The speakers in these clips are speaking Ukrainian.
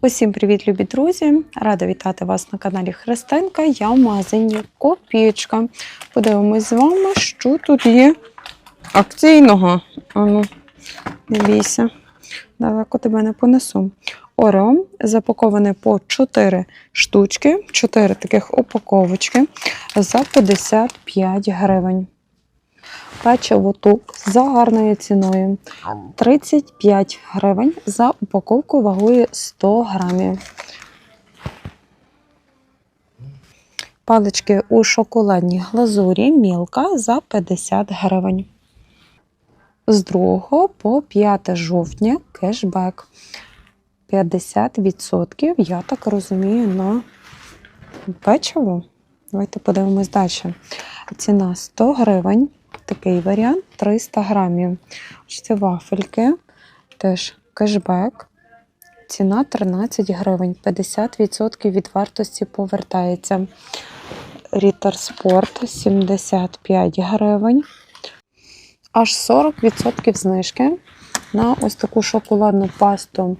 Усім привіт, любі друзі! Рада вітати вас на каналі Христинка. Я в магазині Копічка. Подивимось з вами, що тут є акційного. Ану, не далеко тебе не понесу. Орео запаковане по 4 штучки, 4 таких упаковочки за 55 гривень. Печиво тук за гарною ціною 35 гривень за упаковку вагою 100 грамів. Палички у шоколадній глазурі мілка за 50 гривень. З 2 по 5 жовтня кешбек 50%, я так розумію, на печиво. Давайте подивимось далі. Ціна 100 гривень. Такий варіант 300 грамів. Це вафельки, теж кешбек. Ціна 13 гривень, 50% від вартості повертається. Рітер Спорт 75 гривень. Аж 40% знижки на ось таку шоколадну пасту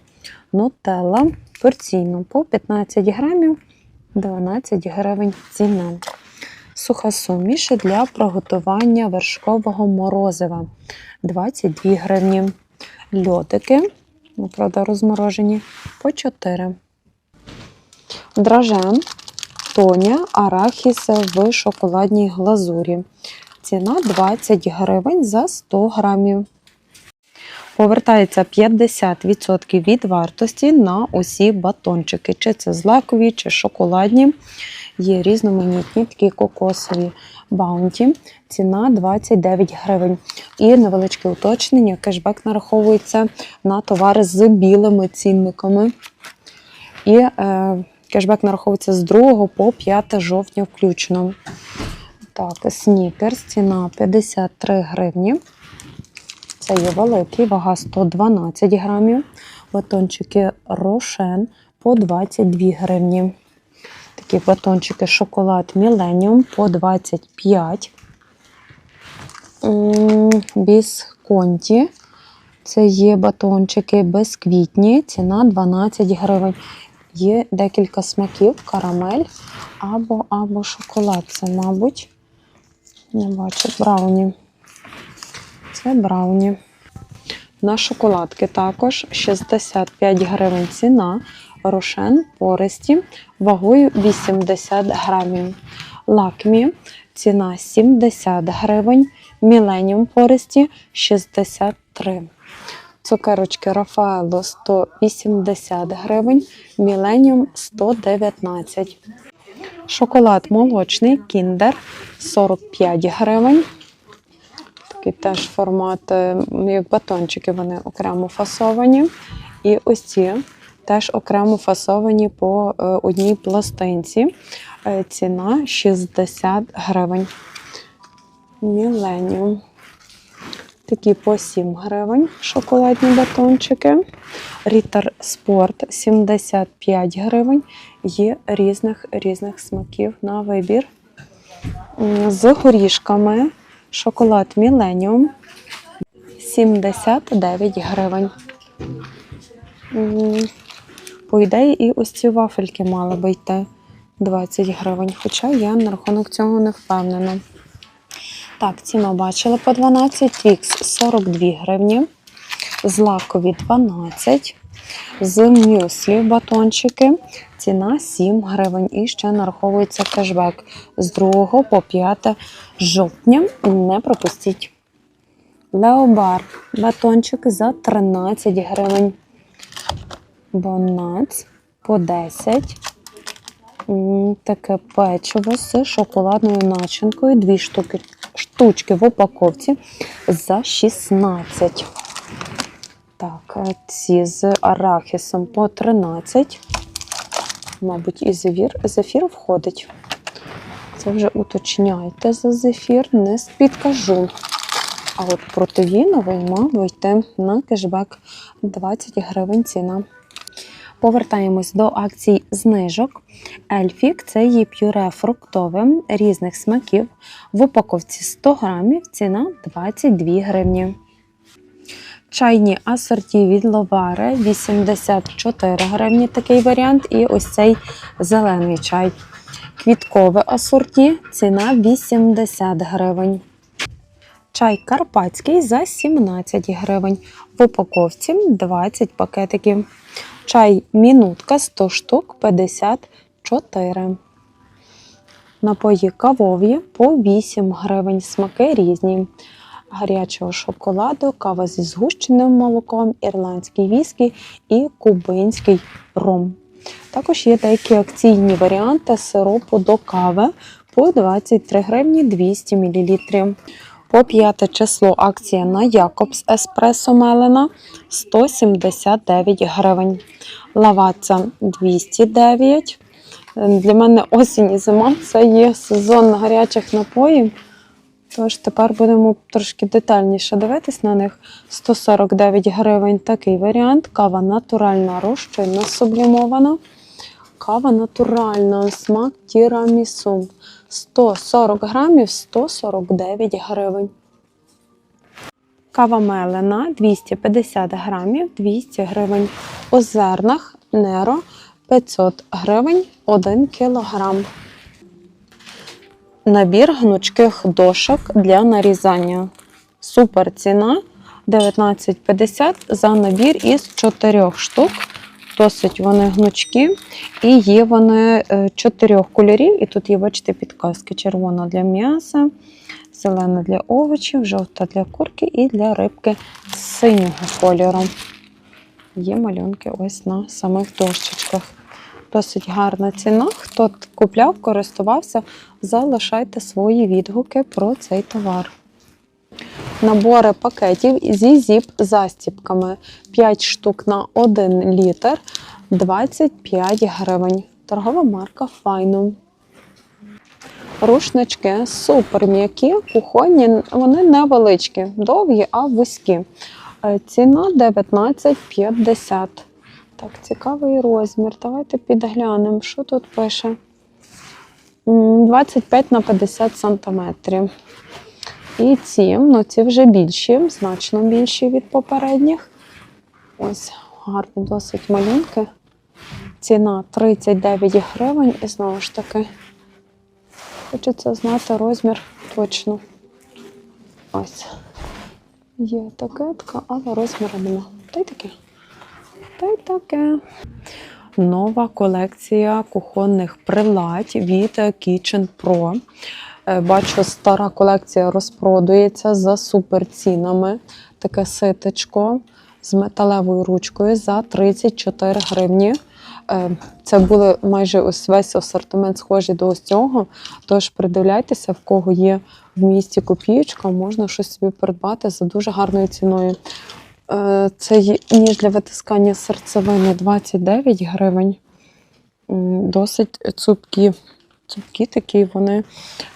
Нутелла порційну по 15 грамів, 12 гривень ціна. Суха суміш для приготування вершкового морозива 22 гривні. Льотики, правда, розморожені по 4. Дражен, тоня, арахіс в шоколадній глазурі. Ціна 20 гривень за 100 грамів. Повертається 50% від вартості на усі батончики, чи це злакові, чи шоколадні. Є різноманітні такі кокосові баунті. Ціна 29 гривень. І невеличке уточнення: кешбек нараховується на товари з білими цінниками. І е, кешбек нараховується з 2 по 5 жовтня включно. Так, снікерс, ціна 53 гривні. Це є великий, вага 112 грамів. Батончики Рошен по 22 гривні. Такі батончики шоколад Millennium по 25. М, Бісконті. Це є батончики безквітні, ціна 12 гривень. Є декілька смаків, карамель або, або шоколад. Це, мабуть, не бачу, брауні. Це брауні. На шоколадки також 65 гривень ціна. Рошен пористі вагою 80 грамів. Лакмі ціна 70 гривень. Міленіум пористі 63. Цукерочки Рафаело 180 гривень, Міленіум 119. Шоколад молочний Кіндер 45 гривень. Такий теж формат, е, як батончики, вони окремо фасовані. І ось ці теж окремо фасовані по е, одній пластинці. Е, Ціна 60 гривень. Міленіум. Такі по 7 гривень шоколадні батончики. Рітер Спорт 75 гривень. Є різних різних смаків на вибір. З горішками шоколад Міленіум 79 гривень. По ідеї, і ось ці вафельки мали би йти 20 гривень, хоча я на рахунок цього не впевнена. Так, ці ми бачили по 12, Твікс 42 гривні, злакові 12, з мюслі батончики, ціна 7 гривень і ще нараховується кешбек з 2 по 5 жовтня. Не пропустіть. Леобар батончик за 13 гривень. Боннац по 10. Таке печиво з шоколадною начинкою. Дві штуки, штучки в упаковці за 16. Так, е, ці з арахісом по 13. Мабуть, і зефір, зефір входить. Це вже уточняйте за зефір, не підкажу. А от протеїновий мав вийти на кешбек 20 гривень ціна. Повертаємось до акцій знижок. Ельфік це є пюре фруктове різних смаків. В упаковці 100 грамів ціна 22 гривні. Чайні асорті від Ловаре 84 гривні такий варіант. І ось цей зелений чай. Квіткове асорті, ціна 80 гривень. Чай карпатський за 17 гривень. В упаковці 20 пакетиків. Чай мінутка 100 штук 54. Напої кавові по 8 гривень. Смаки різні. Гарячого шоколаду, кава зі згущеним молоком, ірландський віскі і кубинський ром. Також є деякі акційні варіанти сиропу до кави по 23 гривні 200 мл. По 5 число акція на Якобс Еспресо Мелена 179 гривень. Лаваца 209. Для мене осінь і зима це є сезон гарячих напоїв. Тож тепер будемо трошки детальніше дивитись на них. 149 гривень такий варіант. Кава натуральна розчинна сублімована. Кава натуральна, смак тірамісу. 140 грамів 149 гривень. Кава мелена 250 грамів 200 гривень. У зернах Неро 500 гривень 1 кілограм. Набір гнучких дошок для нарізання. Супер ціна 19,50 за набір із 4 штук. Досить вони гнучкі. І є вони е, чотирьох кольорів. І тут є, бачите, підказки: червона для м'яса, зелена для овочів, жовта для курки і для рибки синього кольору. Є малюнки ось на самих дощечках. Досить гарна ціна. Хто купляв, користувався, залишайте свої відгуки про цей товар. Набори пакетів зі зіп-застіпками 5 штук на 1 літр 25 гривень. Торгова марка Файно. Рушнички супер м'які, кухонні, вони невеличкі, довгі, а вузькі. Е, Ціна 19,50. Так, цікавий розмір. Давайте підглянемо, що тут пише. 25 на 50 сантиметрів. І ці, ну ці вже більші, значно більші від попередніх. Ось гарні досить малюнки. Ціна 39 гривень. І знову ж таки, хочеться знати розмір точно. Ось. Є такетка, але розміру нема. Та й таке. Та й таке. Нова колекція кухонних приладь від Kitchen Pro. Е, Бачу, стара колекція розпродується за суперцінами. Таке ситечко з металевою ручкою за 34 гривні. Е, Це були майже ось весь асортимент схожий до ось цього. Тож придивляйтеся, в кого є в місті копієчка, можна щось собі придбати за дуже гарною ціною. Е, Це ніж для витискання серцевини 29 гривень. Досить цупкі. Цупкі такі вони,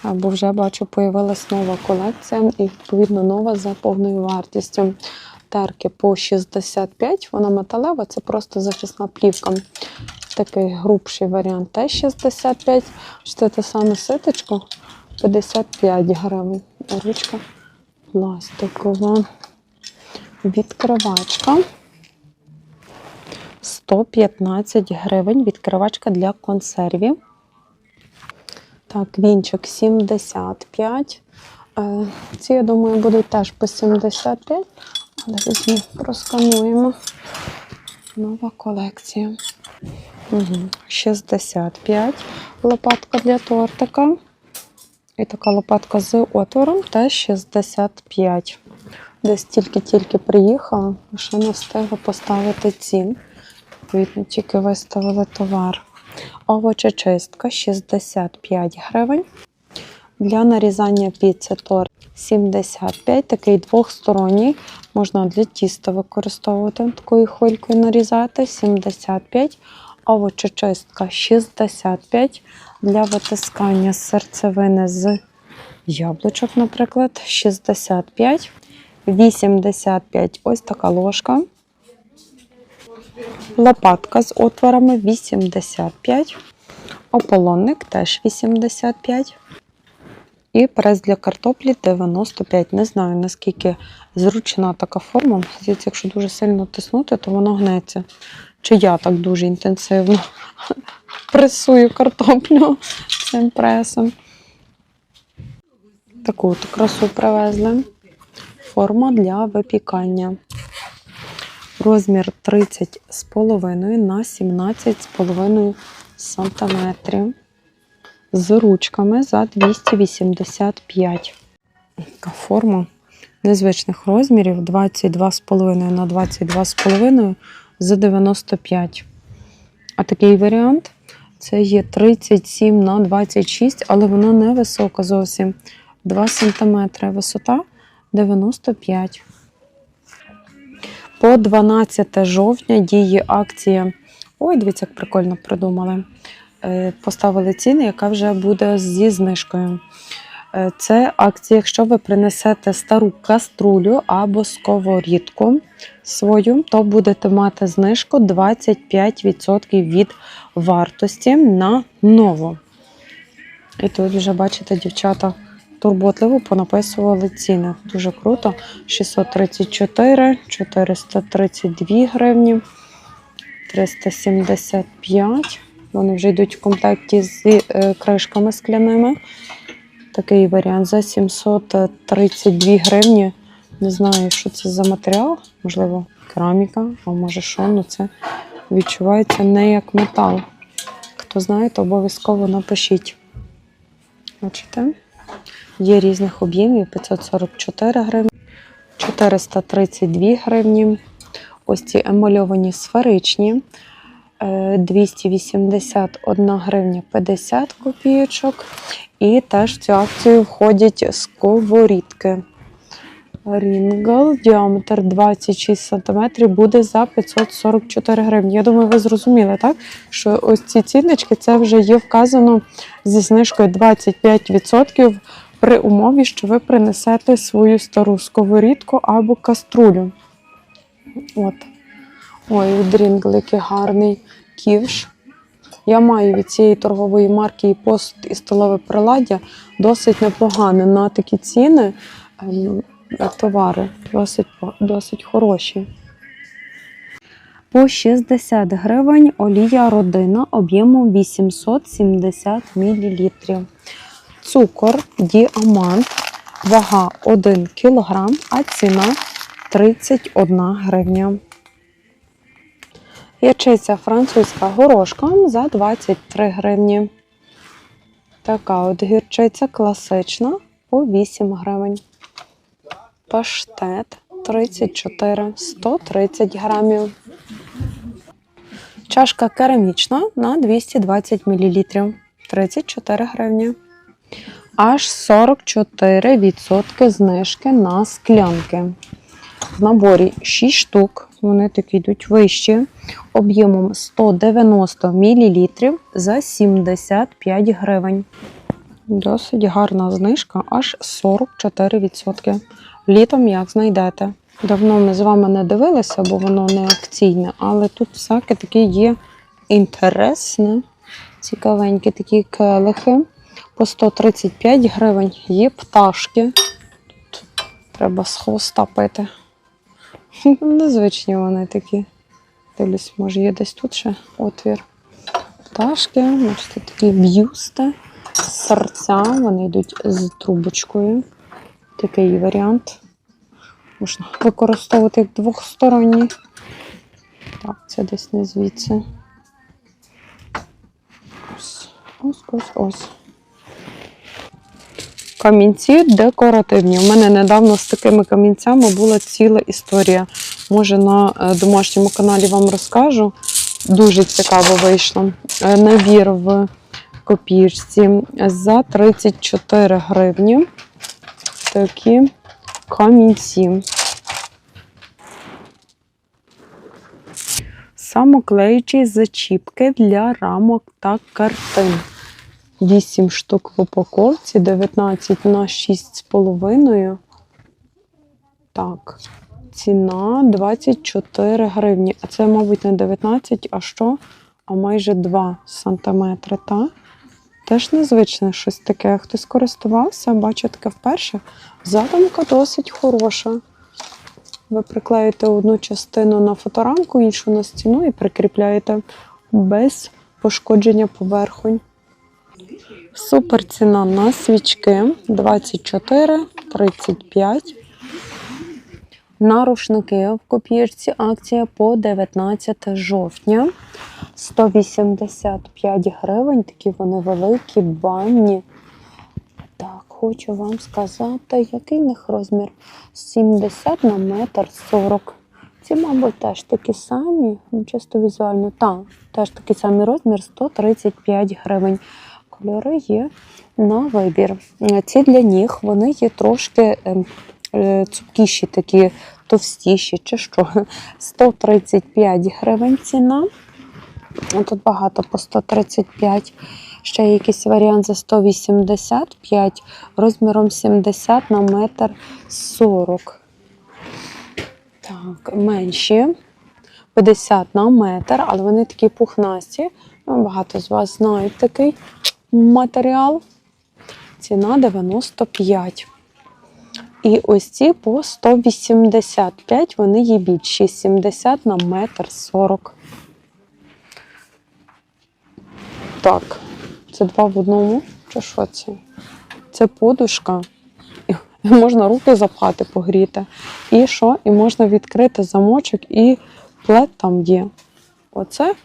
бо вже бачу, появилась нова колекція і відповідно нова за повною вартістю. Терки по 65, вона металева, це просто захисна плівка. Такий грубший варіант теж 65. Це те саме ситочко 55 гривень. Ручка пластикова. Відкривачка 115 гривень. Відкривачка для консервів. Так, вінчик 75. Е, Ці, я думаю, будуть теж по 75. Але візьмі, проскануємо. Нова колекція. Угу. 65. Лопатка для тортика. І така лопатка з отвором теж 65. Десь тільки-тільки приїхала, ще не встигла поставити цін. Відповідно, тільки виставили товар. Овочечистка 65 гривень. Для нарізання піци торт 75, такий двохсторонній. Можна для тіста використовувати такою хвилькою нарізати 75. Овочечистка 65. Для витискання серцевини з яблучок, наприклад, 65. 85 ось така ложка. Лопатка з отворами 85. Ополонник теж 85. І прес для картоплі 95. Не знаю, наскільки зручна така форма. Здається, якщо дуже сильно тиснути, то воно гнеться. Чи я так дуже інтенсивно пресую картоплю цим пресом. Таку от красу привезли. Форма для випікання. Розмір 30,5 на 17,5 см. З ручками за 285. Така форма незвичних розмірів 22,5 на 22,5 за 95. А такий варіант це є 37 на 26, але вона не висока зовсім. 2 см висота 95. По 12 жовтня діє акція. Ой, дивіться, як прикольно придумали. Е, Поставили ціни, яка вже буде зі знижкою. Е, Це акція, якщо ви принесете стару каструлю або сковорідку свою, то будете мати знижку 25% від вартості на нову. І тут вже бачите, дівчата турботливо понаписували ціни. Дуже круто. 634, 432 гривні, 375. Вони вже йдуть в комплекті з е, кришками скляними. Такий варіант за 732 гривні. Не знаю, що це за матеріал. Можливо, кераміка, а може що, ну це відчувається не як метал. Хто знає, то обов'язково напишіть. Бачите? Є різних об'ємів 544 гривні, 432 гривні. Ось ці емальовані сферичні. е, 281 гривня 50 копійочок. І теж в цю акцію входять сковорідки. Рінгл, діаметр 26 см буде за 544 гривні. Я думаю, ви зрозуміли, так? Що ось ці ціннички це вже є вказано зі знижкою 25% при умові, що ви принесете свою стару сковорідку або каструлю. От. Ой, від Рінгл, який гарний ківш. Я маю від цієї торгової марки і посуд, і столове приладдя досить непогане на такі ціни. ем, Товари досить, досить хороші. По 60 гривень олія родина об'ємом 870 мл. Цукор діамант, вага 1 кг, а ціна 31 гривня. Ячиця французька горошком за 23 гривні. Така от гірчиця класична по 8 гривень. Паштет 34, 130 грамів. Чашка керамічна на 220 мл. 34 гривні. Аж 44% знижки на склянки. В наборі 6 штук. Вони такі йдуть вищі. Об'ємом 190 мл за 75 гривень. Досить гарна знижка, аж 44%. Літом як знайдете. Давно ми з вами не дивилися, бо воно не акційне, але тут всяке таке є інтересне, цікавенькі такі келихи. По 135 гривень є пташки. Тут треба з хвоста пити. Незвичні вони такі. Дивлюсь, може є десь тут ще отвір. Пташки, бачите, такі б'юсти, серця, вони йдуть з трубочкою. Такий варіант. Можна використовувати як двохсторонній. Так, це десь не звідси. Ось, ось, ось, ось. Камінці декоративні. У мене недавно з такими камінцями була ціла історія. Може, на е, домашньому каналі вам розкажу. Дуже цікаво вийшло. Е, Набір в копійці за 34 гривні. Такі камінці. Самоклеючі зачіпки для рамок та картин. 8 штук в упаковці, 19 на 6,5. Так, ціна 24 гривні. А це, мабуть, не 19, а що? А майже 2 сантиметри, так? Теж незвичне щось таке. Хтось користувався, бачу таке вперше. Задумка досить хороша. Ви приклеїте одну частину на фоторамку, іншу на стіну і прикріпляєте без пошкодження поверхонь. Супер ціна на свічки 24, 35. На рушники в копірці акція по 19 жовтня. 185 гривень, такі вони великі, банні. Так, хочу вам сказати, який в них розмір? 70 на метр 40. Ці, мабуть, теж такі самі, ну, чисто візуально. Так, теж такий самий розмір 135 гривень. Кольори є на вибір. Ці для ніг вони є трошки ем, е, цупкіші, такі товстіші чи що. 135 гривень ціна. Тут багато по 135. Ще якийсь варіант за 185 розміром 70 на метр 40. Так, менші 50 на метр, але вони такі пухнасті. Ну, Багато з вас знають такий матеріал. Ціна 95. І ось ці по 185, вони є більші, 70 на метр 40. Так, це два в одному. Чи що це? Це подушка. Можна руки запхати, погріти. І що? І можна відкрити замочок, і плед там є. Оце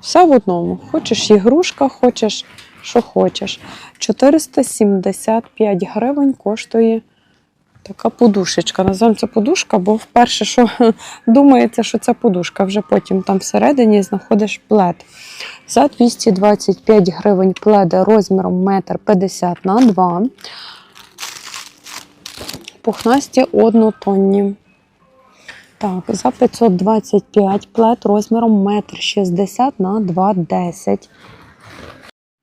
все в одному. Хочеш ігрушка, хочеш, що хочеш. 475 гривень коштує така подушечка. Називаємо це подушка, бо вперше, що думається, що це подушка, вже потім там всередині знаходиш плед. За 225 гривень пледи розміром 1,50 на 2 Пухнасті однотонні. Так, за 525 плед розміром 1,60 на 2,10.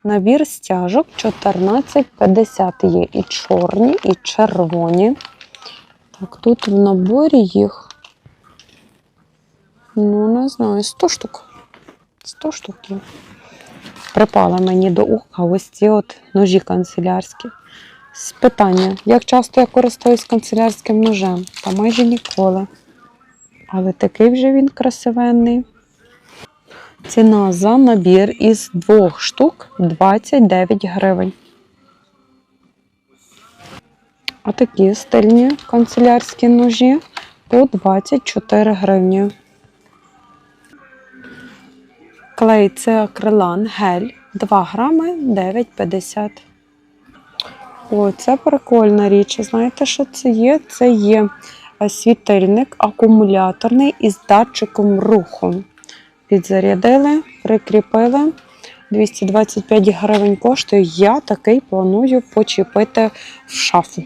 Набір стяжок 14,50 є і чорні, і червоні. Так, тут в наборі їх, ну, не знаю, 100 штук. 100 штук є. Припали мені до уха ось ці от ножі канцелярські. З питання, як часто я користуюсь канцелярським ножем? Та майже ніколи. Але такий вже він красивенний. Ціна за набір із двох штук 29 гривень. А такі стильні канцелярські ножі по 24 гривні. Клей це акрилан гель 2 грами 9,50. О, це прикольна річ. Знаєте, що це є? Це є е, світильник акумуляторний із датчиком руху. Підзарядили, прикріпили. 225 гривень коштує. Я такий планую почепити в шафу.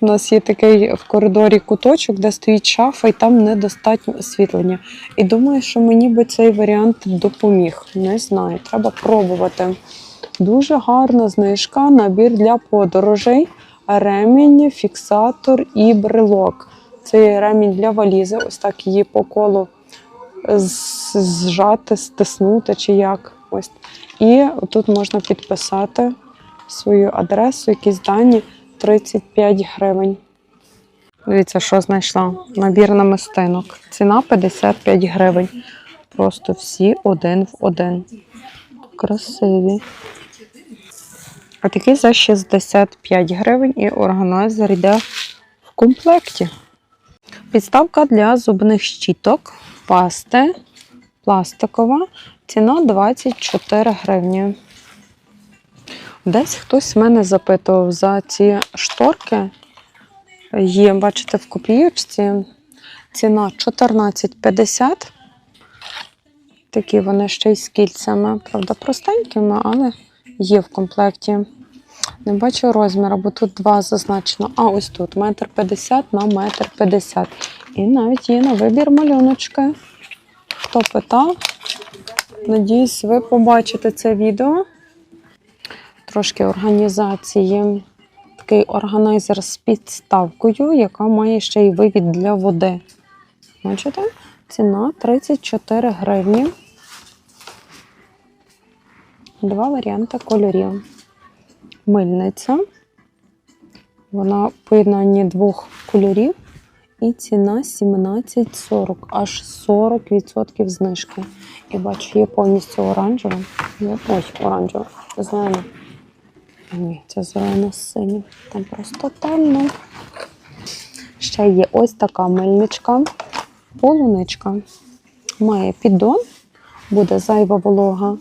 У нас є такий в коридорі куточок, де стоїть шафа, і там недостатньо освітлення. І думаю, що мені би цей варіант допоміг. Не знаю, треба пробувати. Дуже гарна знижка, набір для подорожей, ремінь, фіксатор і брелок. Це ремінь для валізи, ось так її по колу з- зжати, стиснути чи як. Ось. І тут можна підписати свою адресу, якісь дані 35 гривень. Дивіться, що знайшла. Набір намистинок. Ціна 55 гривень. Просто всі один в один. Красиві. А такий за 65 гривень і органайзер йде в комплекті. Підставка для зубних щіток, пасти, пластикова. Ціна 24 гривні. Десь хтось мене запитував за ці шторки. Є, бачите, в копійочці. Ціна 14,50. Такі вони ще й з кільцями. Правда, простенькими, але є в комплекті. Не бачу розміру, бо тут два зазначено. А ось тут метр п'ятдесят на метр п'ятдесят. І навіть є на вибір малюночки. Хто питав? Надіюсь, ви побачите це відео. Трошки організації. Такий органайзер з підставкою, яка має ще й вивід для води. Бачите? Ціна 34 гривні. Два варіанти кольорів. мильниця. Вона в поєднанні двох кольорів. І ціна 17,40, аж 40% знижки. І бачу, є повністю оранжева. Ой, оранжева. Зелена. Ні, це зелена з синім. Там просто темно. Ще є ось така мильничка, полуничка. Має піддон, буде зайва волога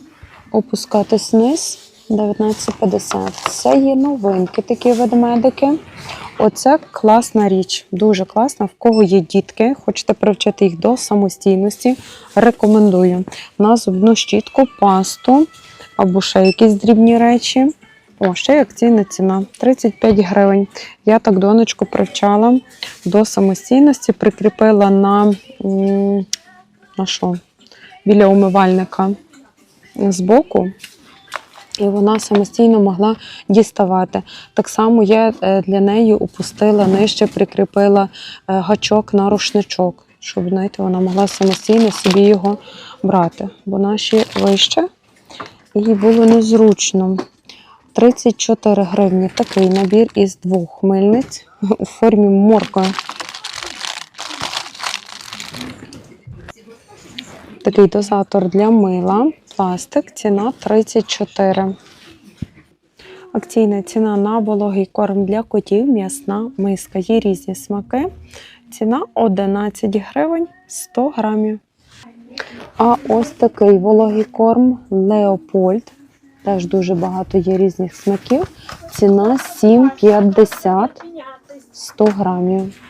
опускатись вниз 19,50. Це є новинки, такі ведмедики. Оце класна річ, дуже класна. В кого є дітки, хочете привчити їх до самостійності, рекомендую. На зубну щітку, пасту або ще якісь дрібні речі. О, ще й акційна ціна 35 гривень. Я так донечку привчала до самостійності, прикріпила на, на що? біля умивальника збоку. І вона самостійно могла діставати. Так само я е, для неї опустила нижче, прикріпила е, гачок на рушничок, щоб знаєте, вона могла самостійно собі його брати. Бо наші вище, їй було незручно. 34 гривні такий набір із двох мильниць у формі моркви. Такий дозатор для мила, пластик, ціна 34. Акційна ціна на вологий корм для котів, м'ясна миска. Є різні смаки. Ціна 11 гривень 100 грамів. А ось такий вологий корм Леопольд. Теж дуже багато є різних смаків. Ціна 7,50 100 грамів.